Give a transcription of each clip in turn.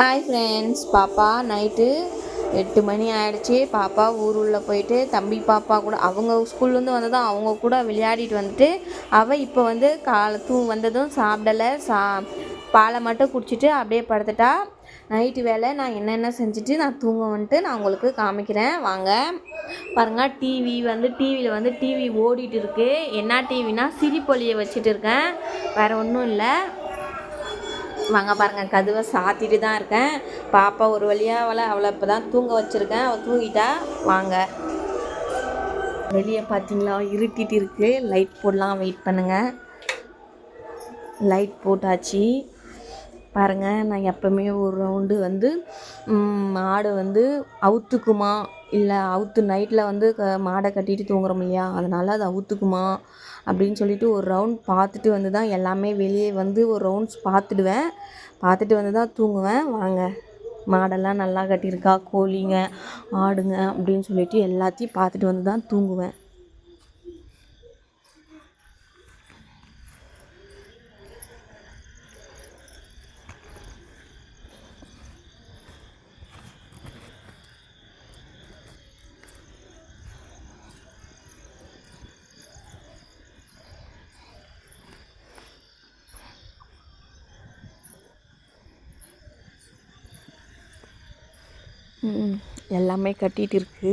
Hi friends பாப்பா night எட்டு மணி ஆயிடுச்சு. பாப்பா ஊருள்ள போயிட்டு தம்பி பாப்பா கூட அவங்க ஸ்கூல்லேருந்து வந்ததும் அவங்க கூட விளையாடிட்டு வந்துட்டு அவள் இப்போ வந்து காலை தூ வந்ததும் சாப்பிடலை. சா பாலை மட்டும் குடிச்சிட்டு அப்படியே படுத்துட்டா. நைட்டு வேலை நான் என்னென்ன செஞ்சுட்டு நான் தூங்க வந்துட்டு நான் உங்களுக்கு காமிக்கிறேன். வாங்க. பாருங்கள் டிவி வந்து டிவியில் வந்து டிவி ஓடிட்டு இருக்கு. என்ன டிவினா சிரிப்பொலியை வச்சுட்டு இருக்கேன். வேறு ஒன்றும் இல்லை. வாங்க பாருங்கள் கதவை சாத்திட்டு தான் இருக்கேன். பாப்பா ஒரு வழியாக அவளை அவளை இப்போ தான் தூங்க வச்சுருக்கேன். அவள் தூங்கிட்டா வாங்க. வெளியே பார்த்தீங்களா இருட்டிட்டு இருக்கு. லைட் போடலாம் வெயிட் பண்ணுங்கள் லைட் போட்டாச்சு. பாருங்கள் நான் எப்பவுமே ஒரு ரவுண்டு வந்து மாடை வந்து அவுத்துக்குமா? இல்லை அவுத்து நைட்டில் வந்து க மாடை கட்டிட்டு தூங்குறோம் இல்லையா? அதனால் அது அவுத்துக்குமா? அப்படின்னு சொல்லிட்டு ஒரு ரவுண்ட் பார்த்துட்டு வந்து தான் எல்லாமே வெளியே வந்து ஒரு ரவுண்ட்ஸ் பார்த்துடுவேன். பார்த்துட்டு வந்து தான் தூங்குவேன். வாங்க மாடெல்லாம் நல்லா கட்டியிருக்கா கோழிங்க ஆடுங்க அப்படின்னு சொல்லிட்டு எல்லாத்தையும் பார்த்துட்டு வந்து தான் தூங்குவேன். எல்லாமே கட்டிகிட்டு இருக்கு.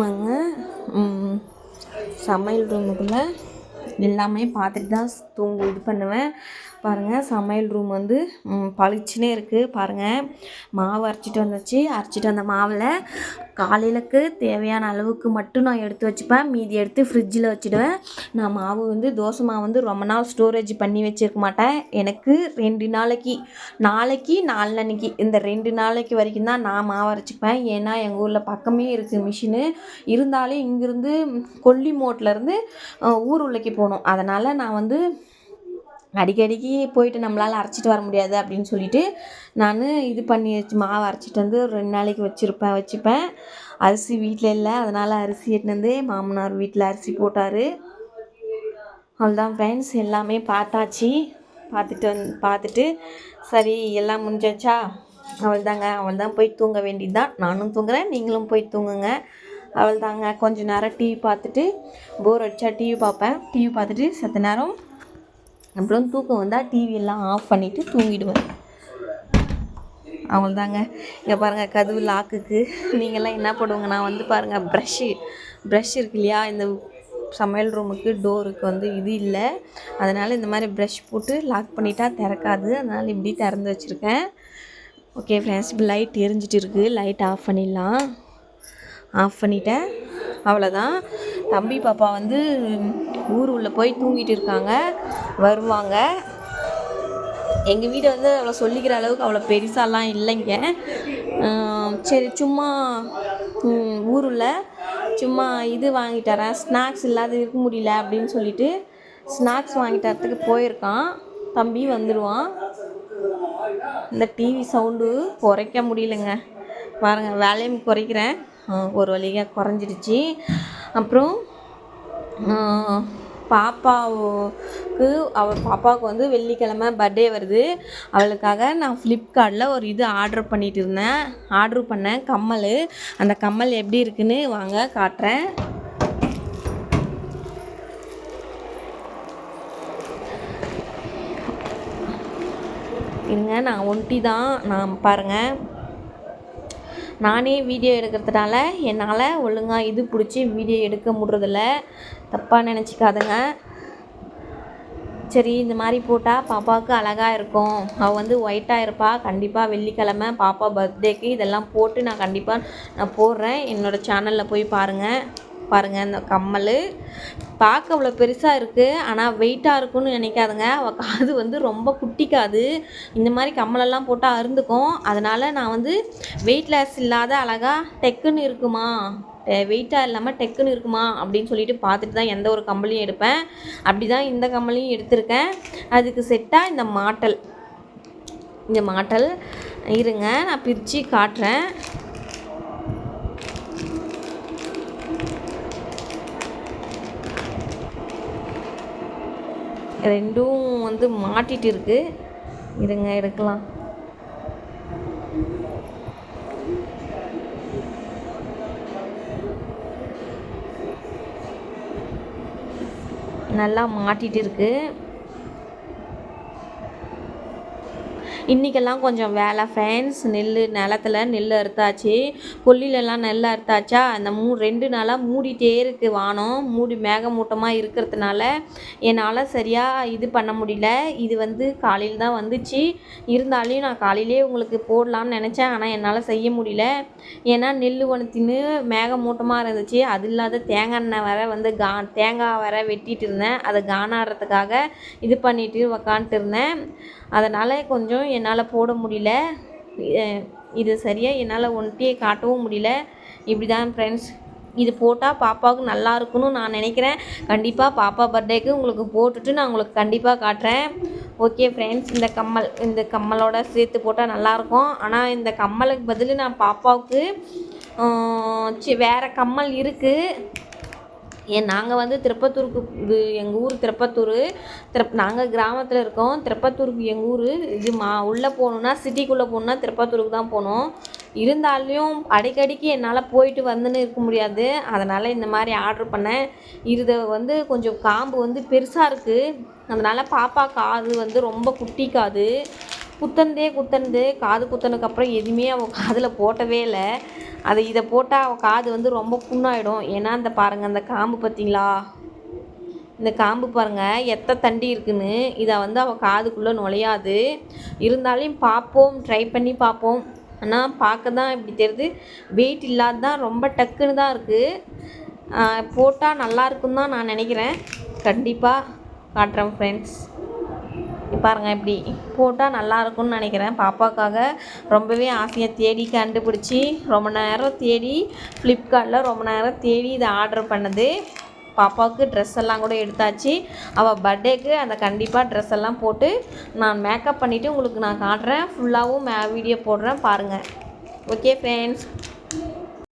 வாங்க. சமையல் ரூமுக்குள்ளே எல்லாமே பார்த்துட்டு தான் தூங்க இது பண்ணுவேன். பாருங்கள் சமையல் ரூம் வந்து பளிச்சுனே இருக்குது பாருங்கள் மாவு அரைச்சிட்டு வந்துச்சு. அரைச்சிட்டு வந்த மாவில் காலையிலக்கு தேவையான அளவுக்கு மட்டும் நான் எடுத்து வச்சுப்பேன். மீதி எடுத்து ஃப்ரிட்ஜில் வச்சுடுவேன். நான் மாவு வந்து தோசை மாவு வந்து ரொம்ப நாள் ஸ்டோரேஜ் பண்ணி வச்சிருக்க மாட்டேன். எனக்கு ரெண்டு நாளைக்கு நாளைக்கு நாளன்னைக்கு இந்த ரெண்டு நாளைக்கு வரைக்கும் தான் நான் மாவு அரைச்சிப்பேன். ஏன்னா எங்கள் ஊரில் பக்கமே இருக்குது மிஷினு இருந்தாலும் இங்கேருந்து கொல்லிமோட்லேருந்து ஊர் உள்ளக்கி போகணும். அதனால் நான் வந்து அடிக்கடிக்கு போயிட்டு நம்மளால் அரைச்சிட்டு வர முடியாது அப்படின்னு சொல்லிட்டு நான் இது பண்ணி வச்சு மாவு அரைச்சிட்டு வந்து ஒரு ரெண்டு நாளைக்கு வச்சுருப்பேன் வச்சுப்பேன். அரிசி வீட்டில் இல்லை அதனால் அரிசி எடுத்துன்னு வந்து மாமனார் வீட்டில் அரிசி போட்டார். அவ்வளோதான் ஃப்ரெண்ட்ஸ் எல்லாமே பார்த்தாச்சு. பார்த்துட்டு வந் பார்த்துட்டு சரி எல்லாம் முடிஞ்சாச்சா? அவள் தாங்க அவள் தான் போய் தூங்க வேண்டியது தான் நானும் தூங்குறேன் நீங்களும் போய் தூங்குங்க. அவள் தாங்க கொஞ்ச நேரம் டிவி பார்த்துட்டு போர் அடித்தா டிவி பார்ப்பேன். டிவி பார்த்துட்டு செத்த நேரம் அப்புறம் தூக்கம் வந்தால் டிவியெல்லாம் ஆஃப் பண்ணிவிட்டு தூங்கிடுவேன். அவ்வளோதாங்க இங்கே பாருங்கள் கதவு லாக்குக்கு நீங்கள்லாம் என்ன பண்ணுவாங்க? நான் வந்து பாருங்கள் ப்ரஷ்ஷு ப்ரஷ் இருக்கு இல்லையா? இந்த சமையல் ரூமுக்கு டோருக்கு வந்து இது இல்லை. அதனால் இந்த மாதிரி ப்ரஷ் போட்டு லாக் பண்ணிட்டா திறக்காது. அதனால் இப்படி திறந்து வச்சுருக்கேன். ஓகே ஃப்ரெண்ட்ஸ் இப்போ லைட் எரிஞ்சிட்டு இருக்குது லைட் ஆஃப் பண்ணிடலாம். ஆஃப் பண்ணிட்டேன். அவ்வளோதான் தம்பி பாப்பா வந்து ஊர் உள்ளே போய் தூங்கிட்டு இருக்காங்க. வருவாங்க. எங்கள் வீடு வந்து அவ்வளோ சொல்லிக்கிற அளவுக்கு அவ்வளோ பெருசாலாம் இல்லைங்க. சரி சும்மா ஊரில் சும்மா இது வாங்கிட்டு வரேன். ஸ்நாக்ஸ் இல்லாத இருக்க முடியல அப்படின்னு சொல்லிட்டு ஸ்நாக்ஸ் வாங்கிட்டு போயிருக்கான். தம்பி வந்துடுவான் இந்த டிவி சவுண்டு குறைக்க முடியலங்க. பாருங்க வேலையும் குறைக்கிறேன். ஒரு வழியாக குறைஞ்சிடுச்சு. அப்புறம் பாப்பாவுக்கு அவள் பாப்பாவுக்கு வந்து வெள்ளிக்கிழமை பர்த்டே வருது. அவளுக்காக நான் ஃப்ளிப்கார்ட்டில் ஒரு இது ஆர்டர் பண்ணிட்டு இருந்தேன். ஆர்டர் பண்ணேன் கம்மல் அந்த கம்மல் எப்படி இருக்குன்னு வாங்க காட்டுறேன். இருங்க நான் ஒன்ட்டி தான் நான் பாருங்கள் நானே வீடியோ எடுக்கிறதுனால என்னால் ஒழுங்காக இது பிடிச்சி வீடியோ எடுக்க முடிறதில்ல. தப்பாக நினச்சிக்காதுங்க. சரி இந்த மாதிரி போட்டால் பாப்பாவுக்கு அழகாக இருக்கும். அவள் வந்து ஒயிட்டாக இருப்பாள் கண்டிப்பாக வெள்ளிக்கிழமை பாப்பா பர்த்டேக்கு இதெல்லாம் போட்டு நான் கண்டிப்பாக நான் போடுறேன். என்னோடய சேனலில் போய் பாருங்கள் பாருங்கள் இந்த கம்மல். பார்க்க அவ்வளோ பெருசாக இருக்குது ஆனால் வெயிட்டாக இருக்கும்னு நினைக்காதுங்க. அவள் காது வந்து ரொம்ப குட்டிக்காது இந்த மாதிரி கம்மலெல்லாம் போட்டால் அருந்துக்கும். அதனால் நான் வந்து வெயிட்லெஸ் இல்லாத அழகாக டெக்குன்னு இருக்குமா வெயிட்டாக இல்லாமல் டெக்குன்னு இருக்குமா அப்படின்னு சொல்லிட்டு பார்த்துட்டு தான் எந்த ஒரு கம்பளையும் எடுப்பேன். அப்படி தான் இந்த கம்பளையும் எடுத்திருக்கேன். அதுக்கு செட்டாக இந்த மாட்டல். இந்த மாட்டல். இருங்க நான் பிரித்து காட்டுறேன். ரெண்டும் வந்து மாட்டிகிட்டு இருக்கு இருங்க எடுக்கலாம். நல்லா மாட்டிகிட்டு இருக்கு இன்றைக்கெல்லாம் கொஞ்சம் வேலை. ஃப்ரெண்ட்ஸ் நெல் நிலத்துல நெல் அறுத்தாச்சு. கொல்லிலெல்லாம் நெல் அறுத்தாச்சா? அந்த மூ ரெண்டு நாளாக மூடிட்டே இருக்குது வானம். மூடி மேகமூட்டமாக இருக்கிறதுனால என்னால் சரியாக இது பண்ண முடியல. இது வந்து காலையில் தான் வந்துச்சு. இருந்தாலும் நான் காலையிலே உங்களுக்கு போடலாம்னு நினச்சேன். ஆனால் என்னால் செய்ய முடியல. ஏன்னா நெல் ஒன்று தின்னு மேகமூட்டமாக இருந்துச்சு. அது இல்லாத தேங்காய் எண்ணெய் வர வந்து கா தேங்காய் வர வெட்டிட்டு இருந்தேன். அதை காணாடுறதுக்காக இது பண்ணிட்டு உக்காந்துட்டு இருந்தேன். அதனால் கொஞ்சம் என்னால் போட முடியல. இது சரியாக என்னால் ஒன்ட்டியே காட்டவும் முடியல. இப்படி தான் ஃப்ரெண்ட்ஸ் இது போட்டால் பாப்பாவுக்கு நல்லா இருக்கும்னு நான் நினைக்கிறேன். கண்டிப்பாக பாப்பா பர்த்டேக்கு உங்களுக்கு போட்டுட்டு நான் உங்களுக்கு கண்டிப்பாக காட்டுறேன். ஓகே ஃப்ரெண்ட்ஸ் இந்த கம்மல் இந்த கம்மலோட சேர்த்து போட்டால் நல்லாயிருக்கும் ஆனால் இந்த கம்மலுக்கு பதில் நான் பாப்பாவுக்கு சி வேறு கம்மல் இருக்குது ஏன் நாங்கள் வந்து திருப்பத்தூருக்கு இது எங்கள் ஊர் திருப்பத்தூர் திருப் நாங்கள் கிராமத்தில் இருக்கோம். திருப்பத்தூருக்கு எங்கள் ஊர் இது மா உள்ளே போகணுன்னா சிட்டிக்குள்ளே போகணுன்னா திருப்பத்தூருக்கு தான் போகணும். இருந்தாலையும் அடிக்கடிக்கு என்னால் போயிட்டு வந்துன்னு இருக்க முடியாது. அதனால் இந்த மாதிரி ஆர்டர் பண்ணேன். இது வந்து கொஞ்சம் காம்பு வந்து பெருசாக இருக்குது அதனால் பாப்பா காது வந்து ரொம்ப குட்டி காது. குத்தனதே குத்தனது காது குத்தனதுக்கப்புறம் எதுவுமே அவள் காதில் போட்டவே இல்லை. அதை இதை போட்டால் அவள் காது வந்து ரொம்ப புண்ணாயிடும். ஏன்னா இந்த பாருங்கள் அந்த காம்பு பார்த்தீங்களா? இந்த காம்பு பாருங்கள் எத்த தண்டி இருக்குன்னு. இதை வந்து அவள் காதுக்குள்ளே நுழையாது. இருந்தாலும் பார்ப்போம் ட்ரை பண்ணி பார்ப்போம். ஆனால் பார்க்க தான் இப்படி தெரியுது. வெயிட் இல்லாத தான் ரொம்ப டக்குன்னு தான் இருக்குது போட்டால் நல்லா இருக்குன்னு தான் நான் நினைக்கிறேன். கண்டிப்பாக காட்டுறேன் ஃப்ரெண்ட்ஸ் பாருங்கள் இப்படி போட்டால் நல்லாயிருக்கும்னு நினைக்கிறேன். பாப்பாக்காக ரொம்பவே ஆசையாக தேடி கண்டுபிடிச்சி ரொம்ப நேரம் தேடி ஃப்ளிப்கார்ட்டில் ரொம்ப நேரம் தேடி இதை ஆர்டர் பண்ணது. பாப்பாவுக்கு ட்ரெஸ் எல்லாம் கூட எடுத்தாச்சு. அவள் பர்த்டேக்கு அந்த கண்டிப்பாக ட்ரெஸ் எல்லாம் போட்டு நான் மேக்கப் பண்ணிவிட்டு உங்களுக்கு நான் காட்டுறேன். ஃபுல்லாகவும் மே வீடியோ போடுறேன் பாருங்கள் ஓகே ஃப்ரெண்ட்ஸ்